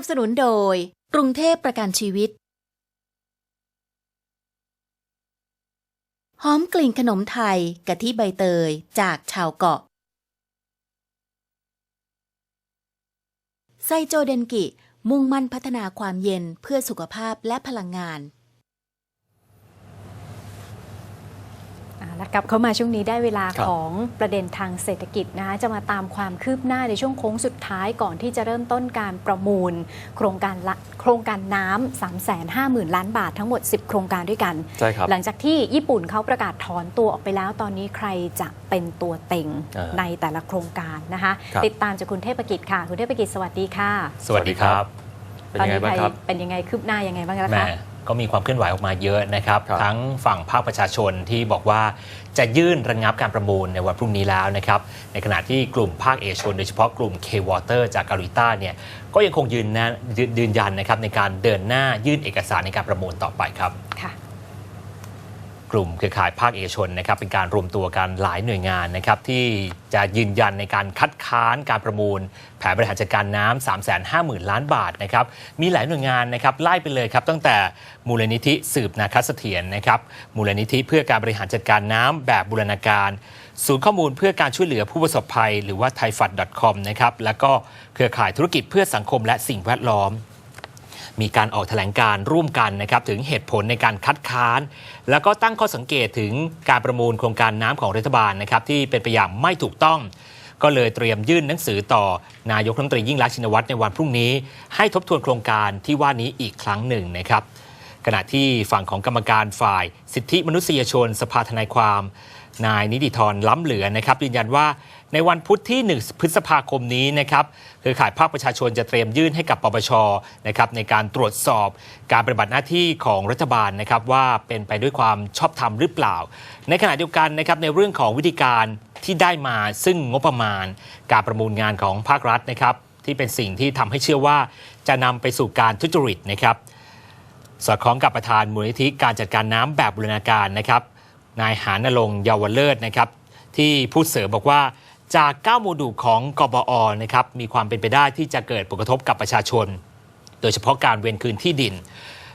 นับสนุนโดย กรุงเทพประกันชีวิต หอมกลิ่นขนมไทยกะทิใบเตยจากชาวเกาะ ไซโจเดนกิ มุ่งมั่นพัฒนาความเย็นเพื่อสุขภาพและพลังงาน อ่าแล้ว กลับเข้ามาช่วงนี้ได้เวลาครับของประเด็นทางเศรษฐกิจนะคะจะมาตามความคืบหน้าในช่วงโค้งสุดท้ายก่อนที่จะเริ่มต้นการประมูล โครงการละโครงการน้ำ3 5 0 0 0 0 ล้านบาททั้งหมด 10 โครงการด้วยกัน ใช่ครับ หลังจากที่ญี่ปุ่นเขาประกาศถอนตัวออกไปแล้วตอนนี้ใครจะเป็นตัวเต็งอ่าในแต่ละโครงการนะคะครับติดตามจากคุณเทพกิจค่ะคุณเทพกิจสวัสดีค่ะ สวัสดีครับ เป็นตอนยังไงนี้บ้างครับเป็นยังไงคืบหน้ายังไงบ้างคะแหม่ ก็มีความเคลื่อนไหวออกมาเยอะนะครับครับ ทั้งฝั่งภาคประชาชนที่บอกว่าจะยื่นระงับการประมูลในวันพรุ่งนี้แล้วนะครับ ในขณะที่กลุ่มภาคเอกชน โดยเฉพาะกลุ่ม K-Water จากเกาหลีใต้เนี่ยก็ยังคงยืนนะยืนยืนยันนะครับในการเดินหน้ายื่นเอกสารในการประมูลต่อไปครับค่ะกลุ่มเครือข่ายภาคเอกชนนะครับเป็นการรวมตัวกันหลายหน่วยงานนะครับที่ จะยืนยันในการคัดค้านการประมูล แผนบริหารจัดการน้ำ3 5 0 0 0 0 ล้านบาทนะครับ มีหลายหน่วยงานนะครับไล่ไปเลยครับตั้งแต่มูลนิธิสืบนาคเสถียรนะครับมูลนิธิเพื่อการบริหารจัดการน้ำแบบบูรณาการ ศูนย์ข้อมูลเพื่อการช่วยเหลือผู้ประสบภัย หรือว่า t h a i f a t c o m นะครับแล้วก็เครือข่ายธุรกิจเพื่อสังคมและสิ่งแวดล้อม มีการออกแถลงการร่วมกันนะครับถึงเหตุผลในการคัดค้าน แล้วก็ตั้งข้อสังเกตถึงการประมูลโครงการน้ำของรัฐบาลนะครับที่เป็นไปอย่างไม่ถูกต้อง ก็เลยเตรียมยื่นหนังสือต่อ นายกรัฐมนตรียิ่งรักษ์ชินวัตรในวันพรุ่งนี้ ให้ทบทวนโครงการที่ว่านี้อีกครั้งหนึ่งนะครับขณะที่ฝั่งของกรรมการฝ่าย สิทธิมนุษยชน สภาทนายความ นายนิติธรล้ำเหลือนะครับยืนยันว่า ในวันพุธที่ 1 พฤษภาคมนี้นะครับเครือข่ายภาคประชาชนจะเตรียมยื่นให้กับปปชนะครับในการตรวจสอบการปฏิบัติหน้าที่ของรัฐบาลนะครับว่าเป็นไปด้วยความชอบธรรมหรือเปล่า ในขณะเดียวกันนะครับในเรื่องของวิธีการที่ได้มาซึ่งงบประมาณ การประมูลงานของภาครัฐนะครับที่เป็นสิ่งที่ทำให้เชื่อว่าจะนำไปสู่การทุจริตนะครับสอดคล้องกับประธานมูลนิธิการจัดการน้ำแบบบูรณาการนะครับนายหานรงเยาวเลิศนะครับที่พูดเสริมบอกว่า จาก 9 โมดูลของกบอนะครับมีความเป็นไปได้ที่จะเกิดผลกระทบกับประชาชน โดยเฉพาะการเวนคืนที่ดิน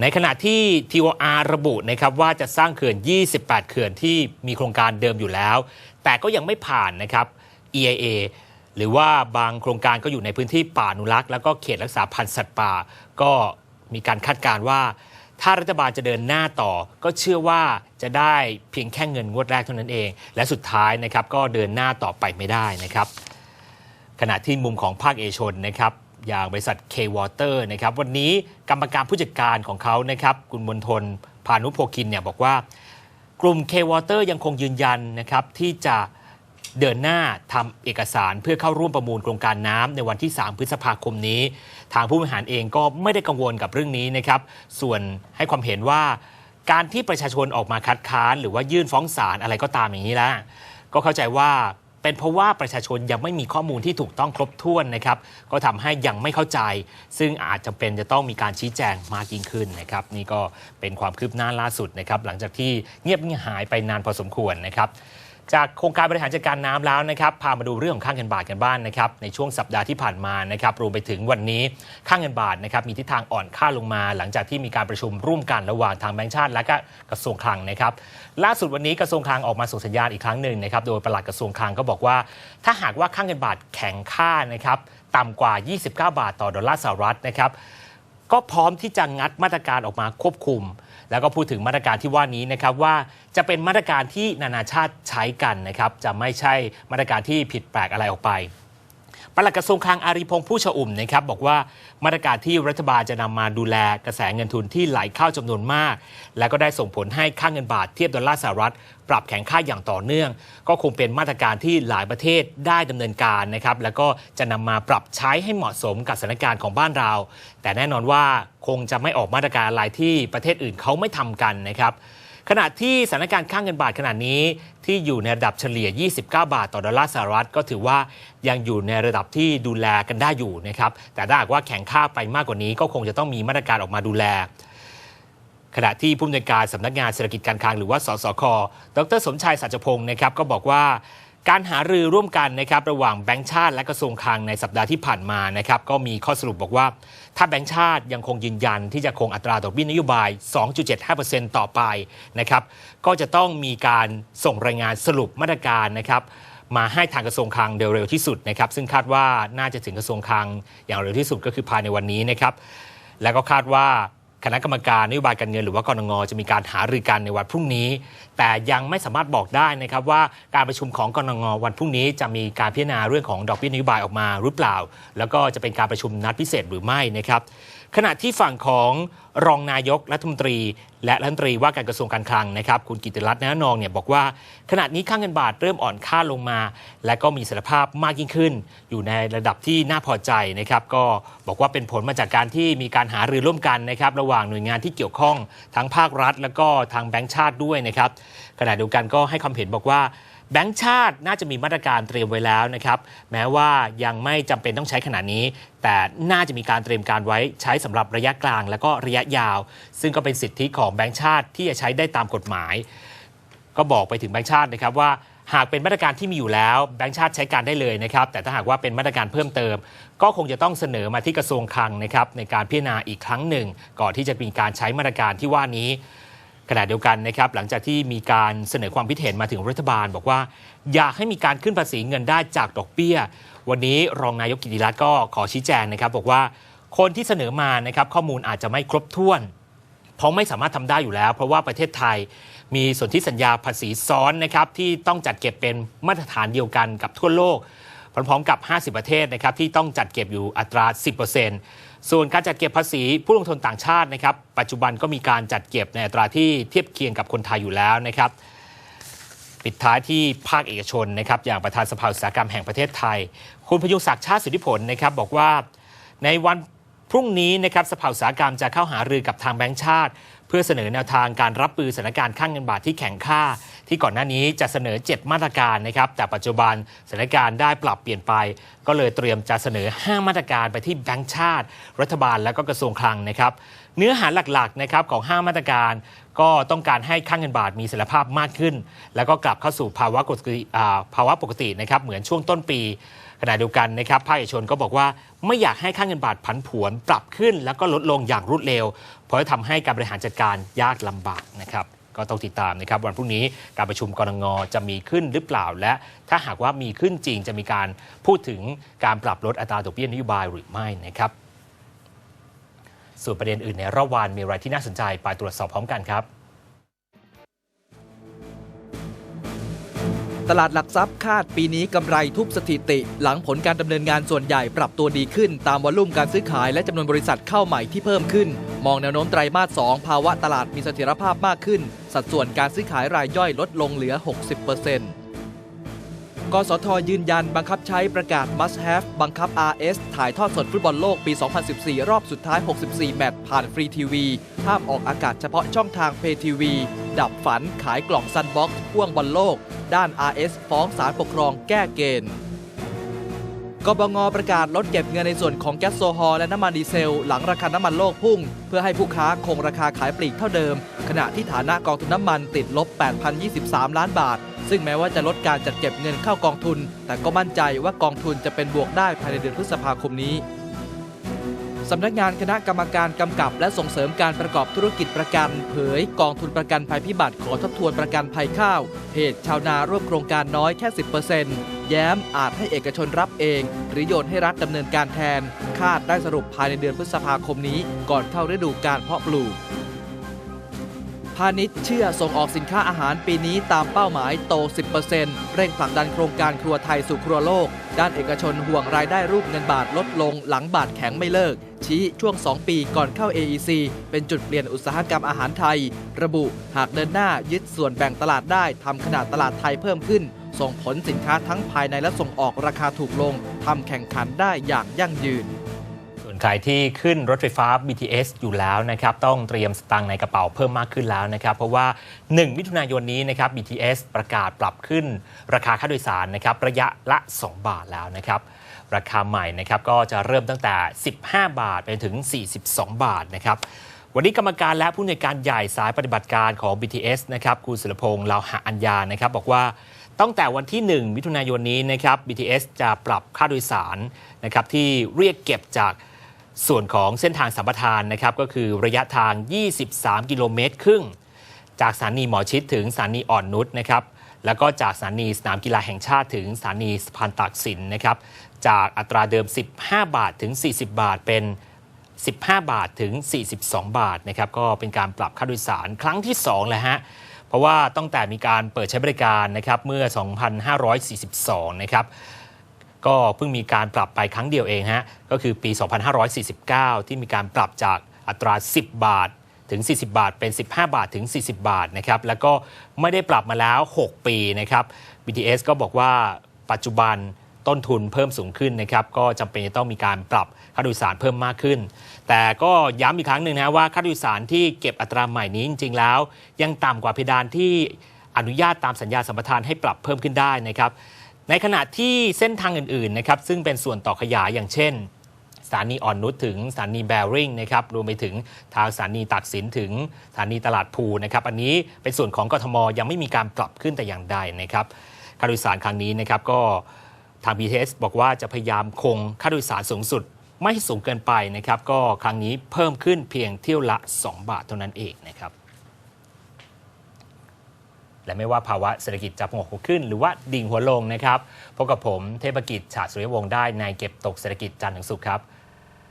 ในขณะที่ TOR ระบุนะครับว่าจะสร้างเขื่อน 28 เขื่อนที่มีโครงการเดิมอยู่แล้ว แต่ก็ยังไม่ผ่านนะครับ EIA หรือว่าบางโครงการก็อยู่ในพื้นที่ป่าอนุรักษ์ แล้วก็เขตรักษาพันธุ์สัตว์ป่า ก็มีการคาดการณ์ว่า ถ้ารัฐบาลจะเดินหน้าต่อ ก็เชื่อว่าจะได้เพียงแค่เงินงวดแรกเท่านั้นเอง และสุดท้ายนะครับก็เดินหน้าต่อไปไม่ได้นะครับขณะที่มุมของภาคเอกชนนะครับอย่างบริษัท K-Water นะครับวันนี้กรรมการผู้จัดการของเขานะครับคุณมนทนพานุโพคินเนี่ยบอกว่ากลุ่ม K-Water ยังคงยืนยันนะครับที่จะ เดินหน้าทำเอกสารเพื่อเข้าร่วมประมูลโครงการน้ำในวันที่ 3 พฤษภาคมนี้ ทางผู้บริหารเองก็ไม่ได้กังวลกับเรื่องนี้นะครับ ส่วนให้ความเห็นว่า การที่ประชาชนออกมาคัดค้าน หรือว่ายื่นฟ้องศาลอะไรก็ตามอย่างนี้แล้วก็เข้าใจว่าเป็นเพราะว่าประชาชนยังไม่มีข้อมูลที่ถูกต้องครบถ้วนนะครับ ก็ทำให้ยังไม่เข้าใจ ซึ่งอาจจะเป็นจะต้องมีการชี้แจงมากยิ่งขึ้นนะครับ นี่ก็เป็นความคืบหน้าล่าสุดนะครับ หลังจากที่เงียบหายไปนานพอสมควรนะครับ จากโครงการบริหารจัดการน้ำแล้วนะครับพามาดูเรื่องของค่าเงินบาทกันบ้างนนะครับในช่วงสัปดาห์ที่ผ่านมานะครับรวมไปถึงวันนี้ค่าเงินบาทนะครับมีทิศทางอ่อนค่าลงมา หลังจากที่มีการประชุมร่วมกันระหว่างทางแบงก์ชาติ และก็กระทรวงคลังนะครับล่าสุดวันนี้กระทรวงคลังออกมาส่งสัญญาณอีกครั้งหนึ่งนะครับโดยปลัดกระทรวงคลังก็บอกว่า ถ้าหากว่าค่าเงินบาทแข็งค่านะครับต่ำกว่า 29 บาทต่อดอลลาร์สหรัฐนะครับก็พร้อมที่จะงัดมาตรการออกมาควบคุม แล้วก็พูดถึงมาตรการที่ว่านี้นะครับว่าจะเป็นมาตรการที่นานาชาติใช้กันนะครับจะไม่ใช่มาตรการที่ผิดแปลกอะไรออกไป ปลัดกระทรวงคลังอารีพงษ์ผู้ชอุ่มนะครับบอกว่ามาตรการที่รัฐบาลจะนำมาดูแลกระแสเงินทุนที่ไหลเข้าจำนวนมาก และก็ได้ส่งผลให้ค่าเงินบาทเทียบดอลลาร์สหรัฐ ปรับแข็งค่าอย่างต่อเนื่อง ก็คงเป็นมาตรการที่หลายประเทศได้ดำเนินการนะครับแล้วก็จะนำมาปรับใช้ให้เหมาะสมกับสถานการณ์ของบ้านเรา แต่แน่นอนว่าคงจะไม่ออกมาตรการอะไรที่ประเทศอื่นเขาไม่ทำกันนะครับ ขณะที่สถานการณ์ค่างเงินบาทขณะนี้ที่อยู่ในระดับเฉลี่ย 29 บาทต่อดอลลาร์สหรัฐก็ถือว่ายังอยู่ในระดับที่ดูแลกันได้อยู่นะครับ แต่ถ้าหากว่าแข็งค่าไปมากกว่านี้ ก็คงจะต้องมีมาตรการออกมาดูแล ขณะที่ผู้อำนวยการสำนักงานเศรษฐกิจการคลังหรือว่าสสค ดรสมชายสัจพงศ์นะครับก็บอกว่า การหารือร่วมกันนะครับระหว่างแบงก์ชาติและกระทรวงคลังในสัปดาห์ที่ผ่านมานะครับก็มีข้อสรุปบอกว่า ถ้าแบงก์ชาติยังคงยืนยันที่จะคงอัตราดอกเบี้ยนโยบาย 2.75%ต่อไปนะครับก็จะต้องมีการส่งรายงานสรุปมาตรการนะครับมาให้ทางกระทรวงคลังเร็วที่สุดนะครับซึ่งคาดว่าน่าจะถึงกระทรวงคลังอย่างเร็วที่สุดก็คือภายในวันนี้นะครับแล้วก็คาดว่า คณะกรรมการนโยบายการเงินหรือว่ากรงงจะมีการหารือกันในวันพรุ่งนี้ แต่ยังไม่สามารถบอกได้นะครับว่าการประชุมของกรงงวันพรุ่งนี้จะมีการพิจารณาเรื่องของดอกเบี้ยนโยบายออกมาหรือเปล่า แล้วก็จะเป็นการประชุมนัดพิเศษหรือไม่นะครับ ขณะที่ฝั่งของรองนายกรัฐมนตรี และรัฐมนตรีว่าการกระทรวงการคลังนะครับ คุณกิติรัตน์นนองเนี่ยบอกว่า ขณะนี้ค่าเงินบาทเริ่มอ่อนค่าลงมา และก็มีเสถียรภาพมากยิ่งขึ้น อยู่ในระดับที่น่าพอใจนะครับ ก็บอกว่าเป็นผลมาจากการที่มีการหารือร่วมกันนะครับ ระหว่างหน่วยงานที่เกี่ยวข้องทั้งภาครัฐ แล้วก็ทางแบงก์ชาติด้วยนะครับขณะเดียวกันก็ให้ความเห็นบอกว่า แบงก์ชาติน่าจะมีมาตรการเตรียมไว้แล้วนะครับแม้ว่ายังไม่จำเป็นต้องใช้ขนาดนี้ แต่น่าจะมีการเตรียมการไว้ใช้สำหรับระยะกลาง และก็ระยะยาว ซึ่งก็เป็นสิทธิของแบงก์ชาติที่จะใช้ได้ตามกฎหมาย ก็บอกไปถึงแบงก์ชาตินะครับว่าหากเป็นมาตรการที่มีอยู่แล้วแบงก์ชาติใช้การได้เลยนะครับ แต่ถ้าหากว่าเป็นมาตรการเพิ่มเติม ก็คงจะต้องเสนอมาที่กระทรวงคลังนะครับในการพิจารณาอีกครั้งหนึ่ง ก่อนที่จะมีการใช้มาตรการที่ว่านี้ ขณะเดียวกันนะครับหลังจากที่มีการเสนอความคิดเห็นมาถึงรัฐบาล บอกว่า อยากให้มีการขึ้นภาษีเงินได้จากดอกเบี้ย วันนี้รองนายกกิติรัตน์ก็ขอชี้แจงนะครับ บอกว่าคนที่เสนอมานะครับข้อมูลอาจจะไม่ครบถ้วนเพราะไม่สามารถทำได้อยู่แล้ว เพราะว่าประเทศไทยมีสนธิสัญญาภาษีซ้อนนะครับที่ต้องจัดเก็บเป็นมาตรฐานเดียวกันกับทั่วโลก พร้อมๆ กับ 50 ประเทศนะครับที่ต้องจัดเก็บอยู่อัตรา 10%ส่วนการจัดเก็บภาษีผู้ลงทุนต่างชาตินะครับปัจจุบันก็มีการจัดเก็บในอัตราที่เทียบเคียงกับคนไทยอยู่แล้วนะครับปิดท้ายที่ภาคเอกชนนะครับอย่างประธานสภาอุตสาหกรรมแห่งประเทศไทย คุณพยุงศักดิ์ชาติสุทธิผลนะครับบอกว่าในวันพรุ่งนี้นะครับสภาอุตสาหกรรมจะเข้าหารือกับทางแบงก์ชาติ เพื่อเสนอแนวทางการรับมือสถานการณ์ข้างเงินบาทที่แข็งค่า ที่ก่อนหน้านี้จะเสนอ 7 มาตรการนะครับแต่ปัจจุบันสถานการณ์ได้ปรับเปลี่ยนไป ก็เลยเตรียมจะเสนอ 5 มาตรการไปที่แบงก์ชาติ รัฐบาลและก็กระทรวงคลังนะครับเนื้อหาหลักๆนะครับของ 5 มาตรการก็ต้องการให้ค่างเงินบาทมีเสถียรภาพมากขึ้น แล้วก็กลับเข้าสู่ภาวะปกติภาวะปกตินะครับเหมือนช่วงต้นปีขณะเดียวกันนะครับภาคเอกชนก็บอกว่าไม่อยากให้ค่างเงินบาทผันผวนปรับขึ้น แล้วก็ลดลงอย่างรวดเร็ว เพราะจะทำให้การบริหารจัดการยากลำบากนะครับ ก็ต้องติดตามนะครับวันพรุ่งนี้การประชุมกรงงจะมีขึ้นหรือเปล่า และถ้าหากว่ามีขึ้นจริงจะมีการพูดถึงการปรับลดอัตราดอกเบี้ยนโยบายหรือไม่นะครับส่วนประเด็นอื่นในรอบวันมีอะไรที่น่าสนใจไปตรวจสอบพร้อมกันครับ ตลาดหลักทรัพย์คาดปีนี้กำไรทุบสถิติ หลังผลการดำเนินงานส่วนใหญ่ปรับตัวดีขึ้น ตามวอลุ่มการซื้อขายและจำนวนบริษัทเข้าใหม่ที่เพิ่มขึ้น มองแนวโน้มไตรมาส 2 ภาวะตลาดมีเสถียรภาพมากขึ้น สัดส่วนการซื้อขายรายย่อยลดลงเหลือ 60%กสทยืนยันบังคับใช้ประกาศ must have บังคับ RS ถ่ายทอดสดฟุตบอลโลกปี 2014 รอบสุดท้าย 64 แมตช์ผ่านฟรีทีวีห้ามออกอากาศเฉพาะช่องทางเพทีวี ดับฝันขายกล่องซันบ็อกซ์พ่วงบอลโลก ด้าน RS ฟ้องศาลปกครองแก้เกณฑ์ กบงประกาศลดเก็บเงินในส่วนของแก๊สโซฮอลและน้ำมันดีเซล หลังราคาน้ำมันโลกพุ่ง เพื่อให้ผู้ค้าคงราคาขายปลีกเท่าเดิม ขณะที่ฐานะกองทุนน้ำมันติดลบ 8,023 ล้านบาท ซึ่งแม้ว่าจะลดการจัดเก็บเงินเข้ากองทุน แต่ก็มั่นใจว่ากองทุนจะเป็นบวกได้ภายในเดือนพฤษภาคมนี้ สำนักงานคณะกรรมการกำกับ และส่งเสริมการประกอบธุรกิจประกัน เผย กองทุนประกันภัยพิบัติขอทบทวนประกันภัยข้าว เหตุชาวนาร่วมโครงการน้อยแค่ 10%แย้มอาจให้เอกชนรับเอง หรือโยนให้รัฐดำเนินการแทน คาดได้สรุปภายในเดือนพฤษภาคมนี้ ก่อนเข้าฤดูการเพาะปลูก พาณิชย์เชื่อส่งออกสินค้าอาหารปีนี้ตามเป้าหมายโต 10%เร่งผลักดันโครงการครัวไทยสู่ครัวโลก ด้านเอกชนห่วงรายได้รูปเงินบาทลดลงหลังบาทแข็งไม่เลิก ชี้ช่วง 2 ปีก่อนเข้า AEC เป็นจุดเปลี่ยนอุตสาหกรรมอาหารไทย ระบุหากเดินหน้ายึดส่วนแบ่งตลาดได้ทำขนาดตลาดไทยเพิ่มขึ้น ส่งผลสินค้าทั้งภายในและส่งออกราคาถูกลงทำแข่งขันได้อย่างยั่งยืน ใครที่ขึ้นรถไฟฟ้า BTS อยู่แล้วนะครับต้องเตรียมสตางในกระเป๋าเพิ่มมากขึ้นแล้วนะครับเพราะว่า 1 มิถุนายนนี้นะครับ BTS ประกาศปรับขึ้นราคาค่าโดยสารนะครับระยะละ 2 บาทแล้วนะครับราคาใหม่นะครับก็จะเริ่มตั้งแต่ 15 บาทไปถึง 42 บาทนะครับวันนี้กรรมการและผู้อำนวยการใหญ่สายปฏิบัติการของ BTS นะครับคุณสุรพงษ์ลาวหะอัญญานะครับบอกว่าตั้งแต่วันที่ 1 มิถุนายนนี้นะครับ BTS จะปรับค่าโดยสารนะครับที่เรียกเก็บจาก ส่วนของเส้นทางสัมปทานนะครับก็คือระยะทาง 23 กิโลเมตรครึ่ง จากสถานีหมอชิดถึงสถานีอ่อนนุชนะครับแล้วก็จากสถานีสนามกีฬาแห่งชาติถึงสถานีสะพานตากสินนะครับจากอัตราเดิม 15 บาทถึง 40 บาทเป็น 15 บาทถึง 42 บาทนะครับก็เป็นการปรับค่าโดยสารครั้งที่2แล้วฮะเพราะว่าตั้งแต่มีการเปิดใช้บริการนะครับเมื่อ 2542 นะครับ ก็เพิ่งมีการปรับไปครั้งเดียวเองฮะ ก็คือปี 2549 ที่มีการปรับจากอัตรา 10 บาทถึง 40 บาท เป็น 15 บาทถึง 40 บาทนะครับ แล้วก็ไม่ได้ปรับมาแล้ว 6 ปีนะครับ BTS ก็บอกว่าปัจจุบันต้นทุนเพิ่มสูงขึ้นนะครับ ก็จำเป็นจะต้องมีการปรับค่าโดยสารเพิ่มมากขึ้น แต่ก็ย้ำอีกครั้งหนึ่งนะว่าค่าโดยสารที่เก็บอัตราใหม่นี้จริง ๆ แล้ว ยังต่ำกว่าเพดานที่อนุญาตตามสัญญาสัมปทานให้ปรับเพิ่มขึ้นได้นะครับ ในขณะที่เส้นทางอื่นๆนะครับซึ่งเป็นส่วนต่อขยายอย่างเช่นสถานีอ่อนนุชถึงสถานีแบริ่งนะครับรวมไปถึงทางสถานีตากสินถึงสถานีตลาดภูนะครับ อันนี้เป็นส่วนของกทมยังไม่มีการปรับขึ้นแต่อย่างใดนะครับค่าโดยสารครั้งนี้นะครับก็ทาง BTS บอกว่าจะพยายามคงค่าโดยสารสูงสุดไม่สูงเกินไปนะครับ ก็ครั้งนี้เพิ่มขึ้นเพียงเที่ยวละ 2 บาทเท่านั้นเองนะครับ และไม่ว่าภาวะเศรษฐกิจจะงกหัวขึ้น หรือว่าดิ่งหัวลงนะครับพบกับผมเทพกิจฉาสุริยวงศ์ได้ในเก็บตกเศรษฐกิจจันทร์ถึงศุกร์ครับ